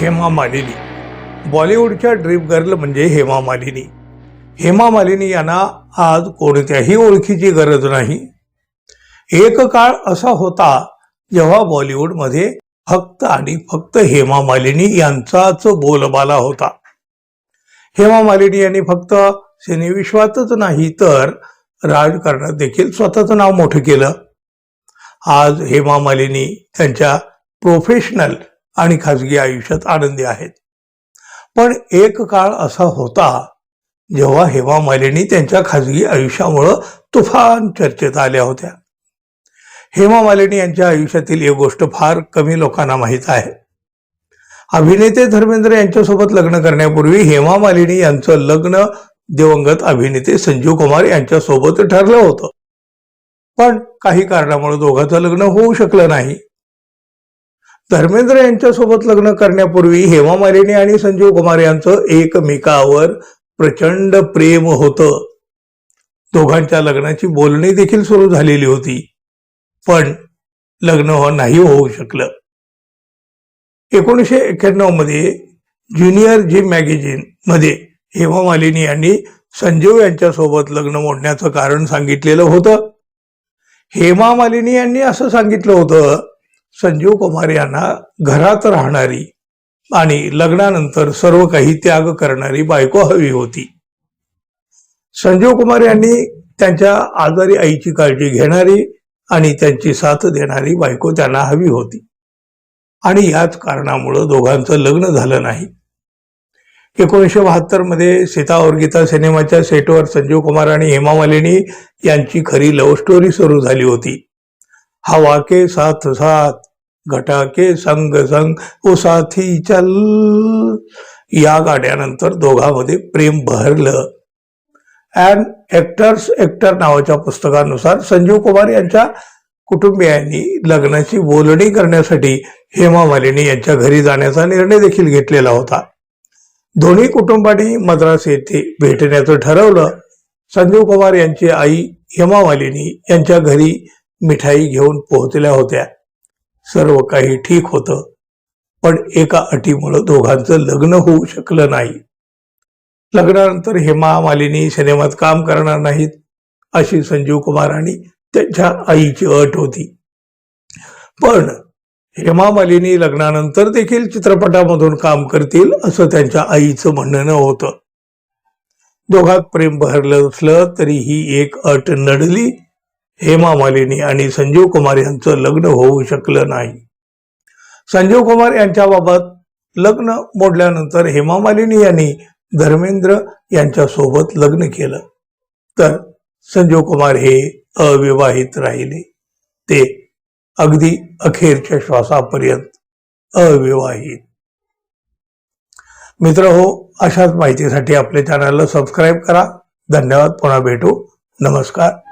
हेमा मालिनी. बॉलिवूडच्या dream girl म्हणजे हेमा मालिनी. हेमा मालिनी यांना आज कोणत्याही ओळखीची गरज नाही. एक काळ असा होता जेव्हा बॉलिवूडमध्ये फक्त आणि फक्त हेमा मालिनी यांचाच बोलबाला होता. हेमा मालिनी यांनी फक्त सिनेविश्वातच नाही तर राजकारणात देखील स्वतःचं नाव मोठं केलं. आज हेमा मालिनी त्यांच्या प्रोफेशनल आणि खाजगी आयुष्यात आनंदी आहेत. पण एक काळ असा होता जेव्हा हेमा मालिनी त्यांच्या खाजगी आयुष्यामुळं तुफान चर्चेत आल्या होत्या. हेमा मालिनी यांच्या आयुष्यातील एक गोष्ट फार कमी लोकांना माहीत आहे. अभिनेते धर्मेंद्र यांच्यासोबत लग्न करण्यापूर्वी हेमा मालिनी यांचं लग्न दिवंगत अभिनेते संजीव कुमार यांच्यासोबत ठरलं होतं. पण काही कारणामुळे दोघांचं लग्न होऊ शकलं नाही. धर्मेंद्र यांच्यासोबत लग्न करण्यापूर्वी हेमा मालिनी आणि संजीव कुमार यांचं एकमेकावर प्रचंड प्रेम होतं. दोघांच्या लग्नाची बोलणी देखील सुरू झालेली होती. पण लग्न हो नाही होऊ शकलं. एकोणीसशे एक्क्याण्णवमध्ये ज्युनियर जी मॅगझिनमध्ये हेमा मालिनी यांनी संजीव यांच्यासोबत लग्न मोडण्याचं कारण सांगितलेलं होतं. हेमा मालिनी यांनी असं सांगितलं होतं संजीव कुमार यांना घरात राहणारी आणि लग्नानंतर सर्व काही त्याग करणारी बायको हवी होती. संजीव कुमार यांनी त्यांच्या आजारी आईची काळजी घेणारी आणि त्यांची साथ देणारी बायको त्यांना हवी होती. आणि याच कारणामुळं दोघांचं लग्न झालं नाही. एकोणीसशे बहात्तरमध्ये सीता और गीता सिनेमाच्या सेटवर संजीव कुमार आणि हेमा मालिनी यांची खरी लव्ह स्टोरी सुरू झाली होती. हवा के साथ साथ घटा के संग संग ओ साथी चल. या गाण्यानंतर दोघांमध्ये प्रेम बहरलं. अँड ॲक्टर्स ॲक्टर नावाच्या पुस्तकानुसार संजीव कुमार यांच्या कुटुंबियांनी लग्नाची बोलणी करण्यासाठी हेमा मालिनी यांच्या घरी जाण्याचा निर्णय देखील घेतलेला होता. दोन्ही कुटुंबांनी मद्रास येथे भेटण्याचं ठरवलं. संजीव कुमार यांची आई हेमा मालिनी यांच्या घरी मिठाई घेऊन पोहोचल्या होत्या. सर्व काही ठीक होतं. पण एका अटीमुळं दोघांचं लग्न होऊ शकलं नाही. लग्नानंतर हेमा मालिनी सिनेमात काम करणार नाहीत अशी संजीव कुमार आणि त्यांच्या आईची अट होती. पण हेमा मालिनी लग्नानंतर देखील चित्रपटामधून काम करतील असं त्यांच्या आईचं म्हणणं होतं. दोघात प्रेम बहरलं असलं तरी ही एक अट नडली हेमा मालिनी आणि संजीव कुमार यांचं लग्न होऊ शकलं नाही. संजीव कुमार यांच्याबाबत लग्न मोडल्यानंतर हेमा मालिनी यांनी धर्मेंद्र यांच्यासोबत लग्न केलं. तर संजीव कुमार हे अविवाहित राहिले. ते अगदी अखेरच्या श्वासापर्यंत अविवाहित. मित्र हो अशाच माहितीसाठी आपल्या चॅनलला सबस्क्राईब करा. धन्यवाद पुन्हा भेटू. नमस्कार.